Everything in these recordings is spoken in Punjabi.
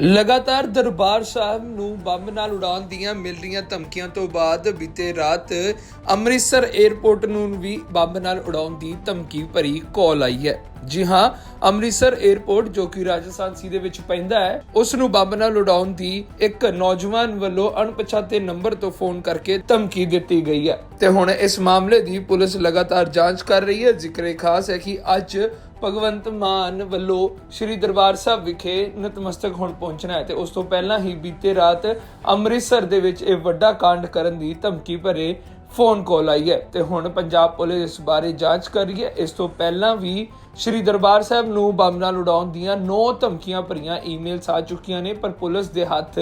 ਲਗਾਤਾਰ ਦਰਬਾਰ ਸਾਹਿਬ ਨੂੰ ਬੰਬ ਨਾਲ ਉਡਾਉਣ ਦੀਆਂ ਮਿਲ ਰਹੀਆਂ ਧਮਕੀਆਂ ਤੋਂ ਬਾਅਦ ਬੀਤੇ ਰਾਤ ਅੰਮ੍ਰਿਤਸਰ 에ਅਰਪੋਰਟ ਨੂੰ ਵੀ ਬੰਬ ਨਾਲ ਉਡਾਉਣ ਦੀ ਧਮਕੀ ਭਰੀ ਕਾਲ ਆਈ ਹੈ। ਜੀ ਹਾਂ, ਅੰਮ੍ਰਿਤਸਰ 에ਅਰਪੋਰਟ ਜੋ ਕਿ ਰਾਜਸਥਾਨ ਸੀ ਦੇ ਵਿੱਚ ਪੈਂਦਾ ਹੈ, ਉਸ ਨੂੰ ਬੰਬ ਨਾਲ ਉਡਾਉਣ ਦੀ ਇੱਕ ਨੌਜਵਾਨ ਵੱਲੋਂ ਅਣਪਛਾਤੇ ਨੰਬਰ ਤੋਂ ਫੋਨ ਕਰਕੇ ਧਮਕੀ ਦਿੱਤੀ ਗਈ ਹੈ। ਤੇ ਹੁਣ ਇਸ ਮਾਮਲੇ ਦੀ ਪੁਲਿਸ ਲਗਾਤਾਰ ਜਾਂਚ ਕਰ ਰਹੀ ਹੈ। ਜ਼ਿਕਰੇ ਖਾਸ ਹੈ ਕਿ ਅੱਜ ਭਗਵੰਤ ਮਾਨ ਵੱਲੋਂ ਸ੍ਰੀ ਦਰਬਾਰ ਸਾਹਿਬ ਵਿਖੇ ਨਤਮਸਤਕ ਹੋਣ ਪਹੁੰਚਣਾ ਹੈ ਤੇ ਉਸ ਤੋਂ ਪਹਿਲਾਂ ਹੀ ਬੀਤੇ ਰਾਤ ਅੰਮ੍ਰਿਤਸਰ ਦੇ ਵਿੱਚ ਇਹ ਵੱਡਾ ਕਾਂਡ ਕਰਨ ਦੀ ਧਮਕੀ ਭਰੇ ਫੋਨ ਕਾਲ ਆਈ ਹੈ ਤੇ ਹੁਣ ਪੰਜਾਬ ਪੁਲਿਸ ਇਸ ਬਾਰੇ ਜਾਂਚ ਕਰ ਰਹੀ ਹੈ। ਇਸ ਤੋਂ ਪਹਿਲਾਂ ਵੀ ਸ੍ਰੀ ਦਰਬਾਰ ਸਾਹਿਬ ਨੂੰ ਬੰਬ ਨਾਲ ਉਡਾਉਣ ਦੀਆਂ 9 ਧਮਕੀਆਂ ਭਰੀਆਂ ਈਮੇਲਸ ਆ ਚੁੱਕੀਆਂ ਨੇ, ਪਰ ਪੁਲਿਸ ਦੇ ਹੱਥ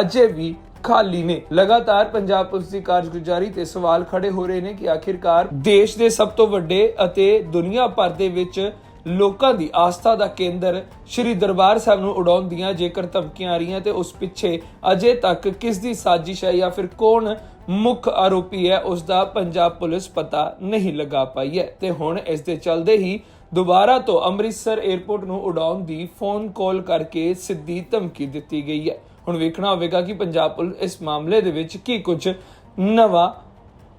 ਅਜੇ ਵੀ ਖਾਲੀ ਨੇ। ਲਗਾਤਾਰ ਪੰਜਾਬ ਪੁਲਿਸ ਦੀ ਕਾਰਜਗੁਜ਼ਾਰੀ ਤੇ ਸਵਾਲ ਖੜੇ ਹੋ ਰਹੇ ਨੇ ਕਿ ਆਖਿਰਕਾਰ ਦੇਸ਼ ਦੇ ਸਭ ਤੋਂ ਵੱਡੇ ਅਤੇ ਦੁਨੀਆ ਭਰ ਦੇ ਵਿੱਚ ਲੋਕਾਂ ਦੀ ਆਸਥਾ ਦਾ ਕੇਂਦਰ ਸ੍ਰੀ ਦਰਬਾਰ ਸਾਹਿਬ ਨੂੰ ਉਡਾਉਣ ਦੀਆਂ ਜੇਕਰ ਧਮਕੀਆਂ ਆ ਰਹੀਆਂ ਤੇ ਉਸ ਪਿੱਛੇ ਅਜੇ ਤੱਕ ਕਿਸ ਦੀ ਸਾਜ਼ਿਸ਼ ਹੈ ਜਾਂ ਫਿਰ ਕੌਣ ਮੁੱਖ ਆਰੋਪੀ ਹੈ, ਉਸ ਦਾ ਪੰਜਾਬ ਪੁਲਿਸ ਪਤਾ ਨਹੀਂ ਲਗਾ ਪਾਈ ਹੈ। ਤੇ ਹੁਣ ਇਸ ਦੇ ਚੱਲਦੇ ਹੀ ਦੁਬਾਰਾ ਤੋਂ ਅੰਮ੍ਰਿਤਸਰ 에ਅਰਪੋਰਟ ਨੂੰ ਉਡਾਉਣ ਦੀ ਫੋਨ ਕਾਲ ਕਰਕੇ ਸਿੱਧੀ ਧਮਕੀ ਦਿੱਤੀ ਗਈ ਹੈ। ਹੁਣ ਵੇਖਣਾ ਹੋਵੇਗਾ ਕਿ ਪੰਜਾਬ ਪੁਲਿਸ ਇਸ ਮਾਮਲੇ ਦੇ ਵਿੱਚ ਕੀ ਕੁਝ ਨਵਾਂ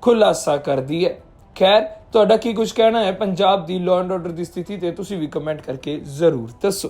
ਖੁਲਾਸਾ ਕਰਦੀ ਹੈ। ਖੈਰ, ਤੁਹਾਡਾ ਕੀ ਕੁਝ ਕਹਿਣਾ ਹੈ? ਪੰਜਾਬ ਦੀ ਲਾਅ ਐਂਡ ਆਰਡਰ ਦੀ ਸਥਿਤੀ ਤੇ ਤੁਸੀਂ ਵੀ ਕਮੈਂਟ ਕਰਕੇ ਜ਼ਰੂਰ ਦੱਸੋ।